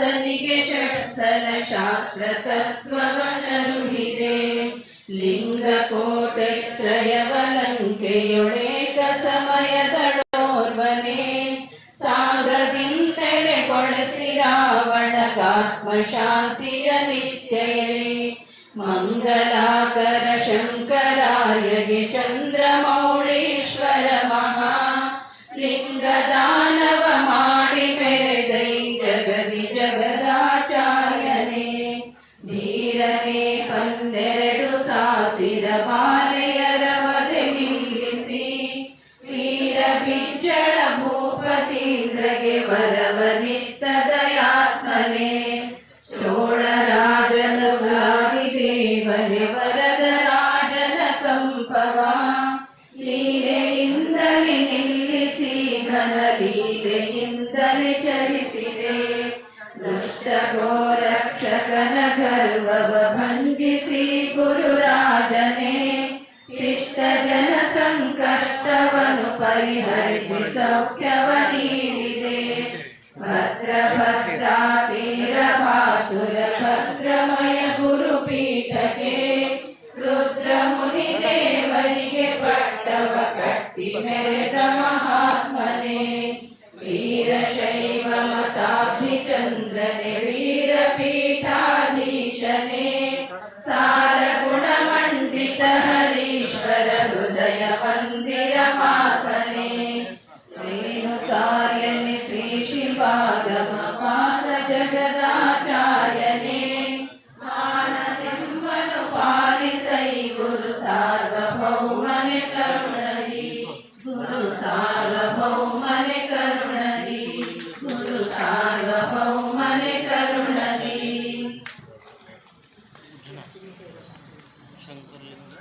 ಆತನಿಗೆ ಷಟ್ಸಲ ಶಾಸ್ತ್ರ ತತ್ವವನರುಹಿದೆ ಲಿಂಗ ಕೋಟೆ ತ್ರಯವಲಂಕೆಯೊಳೇಕ ಸಮಯದಳೋರ್ವನೆ ಸಾಗದಿಂದೆಲೆಗೊಳಿಸಿ ರಾವಣಗಾತ್ಮ ಶಾಂತಿಯ ನಿತ್ಯಯೇ ಮಂಗಲಾಕರ ಶಂಕರಾರ್ಯಗೆ ಚಂದ್ರಮೌಳೀಶ್ವರ ಬಾಲೆಯರವದೆ ನಿಲ್ಲಿಸಿ, ವೀರ ಬಿಜ್ಜಳ ಭೂಪತೀಂದ್ರಗೆ ವರವನಿತ್ತ ದಯಾತ್ಮನೆ ಚೋಳರಾಜನು ದೇವರೆ ವರದ ರಾಜನ ಕಂಪವ, ಲೀಲೆಯಿಂದಲೇ ನಿಲ್ಲಿಸಿ ಘನ ಲೀಲೆಯಿಂದಲೇ ಚಲಿಸಿದೆ ದುಷ್ಟ ಗೋರಕ್ಷಕನ ಗರ್ವವ ಸಂಕಷ್ಟವನ್ನು ಪರಿಹರಿಸಿ ಸೌಖ್ಯವ ನೀಡಿದೆ ಭದ್ರ ಭದ್ರಾತೀರ ಭಾಸುರ ಭದ್ರಮಯ ಗುರುಪೀಠಕ್ಕೆ ರುದ್ರ ಮುನಿ ದೇವರಿಗೆ ಪಟ್ಟವ ಕಟ್ಟಿ ಮೆರೆದ ಮಹಾತ್ಮನೆ शयनमासने रेणुकायनि श्रीशिवागमपास जगदाचार्यने मानतिम्बनुपालिसै गुरुसार्वभौमने करुणहि गुरुसार्वभौमने करुणहि गुरुसार्वभौमने करुणहि शङ्करलिङ्ग